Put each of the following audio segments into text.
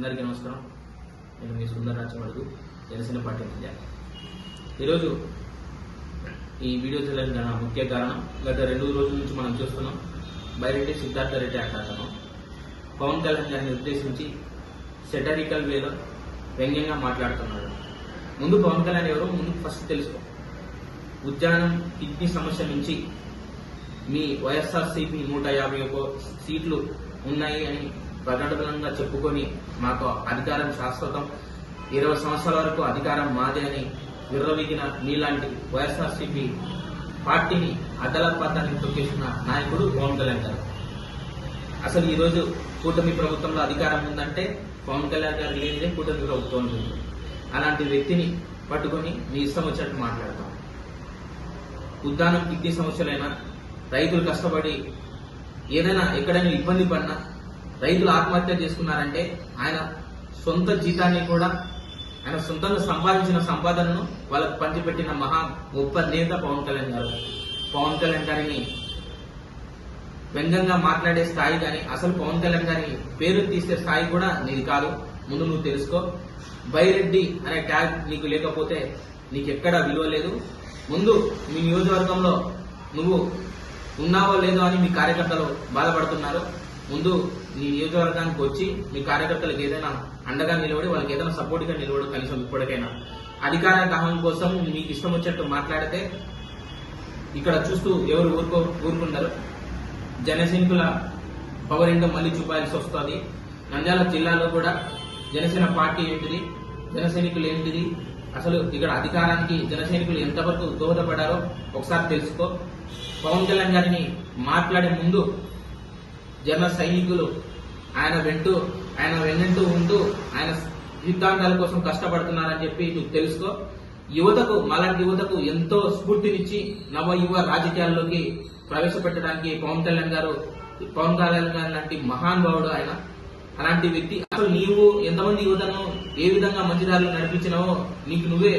అందరికీ నమస్కారం. నేను మీ సుందర అడుగు జనసేన పార్టీ మధ్య. ఈరోజు ఈ వీడియో చేయడానికి ముఖ్య కారణం గత రెండు రోజుల నుంచి మనం చూస్తున్నాం బైరెడ్డి సిద్ధార్థ రెడ్డి ఆటాటం పవన్ కళ్యాణ్ గారిని ఉద్దేశించి సెటరికల్ వేలో వ్యంగ్యంగా మాట్లాడుతున్నాడు. ముందు పవన్ కళ్యాణ్ ఎవరో ముందు ఫస్ట్ తెలుసుకో. ఉద్యానం కిడ్నీ సమస్య నుంచి మీ వైఎస్ఆర్సీపీ నూట యాభై ఒక్క సీట్లు ఉన్నాయి అని ప్రకటనగా చెప్పుకొని మాకు అధికారం శాశ్వతం. ఇరవై సంవత్సరాల వరకు అధికారం మాదే అని విర్రవీగిన మీలాంటి వైఎస్ఆర్సీపీ పార్టీని అదలపాతానికి తొక్కేసిన నాయకుడు పవన్ కళ్యాణ్ గారు. అసలు ఈ రోజు కూటమి ప్రభుత్వంలో అధికారం ఉందంటే పవన్ కళ్యాణ్ గారు లేనిదే కూటమి ప్రభుత్వం ఉంటుంది అలాంటి వ్యక్తిని పట్టుకొని మీ ఇష్టం వచ్చినట్టు మాట్లాడతాం. ఉద్దానం కిడ్నీ సమస్యలైనా రైతులు కష్టపడి ఏదైనా ఎక్కడైనా ఇబ్బంది పడినా రైతులు ఆత్మహత్య చేసుకున్నారంటే ఆయన సొంత జీతాన్ని కూడా ఆయన సొంతంగా సంపాదించిన సంపాదనను వాళ్ళకు పంచిపెట్టిన మహా గొప్ప నేత పవన్ కళ్యాణ్ గారు. పవన్ కళ్యాణ్ గారిని వ్యంగ్యంగా మాట్లాడే స్థాయి కానీ అసలు పవన్ కళ్యాణ్ గారి పేరు తీసే స్థాయి కూడా నీది కాదు. ముందు నువ్వు తెలుసుకో. బైరెడ్డి అనే ట్యాగ్ నీకు లేకపోతే నీకు ఎక్కడ విలువ లేదు. ముందు మీ నియోజకవర్గంలో నువ్వు ఉన్నావో లేదో అని మీ కార్యకర్తలు బాధపడుతున్నారు. ముందు నీ నియోజకవర్గానికి వచ్చి మీ కార్యకర్తలకు ఏదైనా అండగా నిలబడి వాళ్ళకి ఏదైనా సపోర్ట్గా నిలబడి నిలబడు కనీసం ఇప్పటికైనా. అధికార దాహం కోసం మీకు ఇష్టం వచ్చినట్టు మాట్లాడితే ఇక్కడ చూస్తూ ఎవరు ఊరుకో ఊరుకుంటారు? జనసైనికుల పవర్ ఏంటో మళ్ళీ చూపాల్సి వస్తుంది. నంద్యాల జిల్లాలో కూడా జనసేన పార్టీ ఏంటిది? జనసైనికులు ఏంటిది? అసలు ఇక్కడ అధికారానికి జనసైనికులు ఎంతవరకు దోహదపడారో ఒకసారి తెలుసుకో. పవన్ కళ్యాణ్ గారిని మాట్లాడే ముందు జన సైనికులు ఆయన వెంటూ ఆయన వెన్నంటూ ఉంటూ ఆయన సిద్ధాంతాల కోసం కష్టపడుతున్నారని చెప్పి నువ్వు తెలుసుకో. యువతకు మాలాంటి యువతకు ఎంతో స్ఫూర్తినిచ్చి నవ యువ రాజకీయాల్లోకి ప్రవేశపెట్టడానికి పవన్ కళ్యాణ్ గారు పవన్ కళ్యాణ్ గారు లాంటి మహానుభావుడు ఆయన. అలాంటి వ్యక్తి అసలు నీవు ఎంతమంది యువతను ఏ విధంగా మంచిదారులు నడిపించినావో నీకు నువ్వే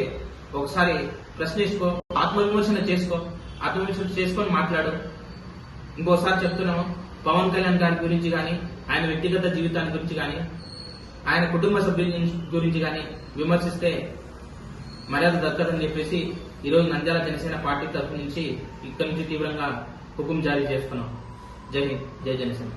ఒకసారి ప్రశ్నించుకో ఆత్మవిమర్శన చేసుకో ఆత్మవిమర్శన చేసుకొని మాట్లాడు. ఇంకోసారి చెప్తున్నాము పవన్ కళ్యాణ్ గారి గురించి కానీ ఆయన వ్యక్తిగత జీవితాన్ని గురించి కానీ ఆయన కుటుంబ సభ్యుల గురించి కానీ విమర్శిస్తే మర్యాద దక్కదని చెప్పేసి ఈరోజు నంద్యాల జనసేన పార్టీ తరఫు నుంచి ఇక్కడి నుంచి తీవ్రంగా హుకుం జారీ చేస్తున్నాం. జై హింద్. జై జనసేన.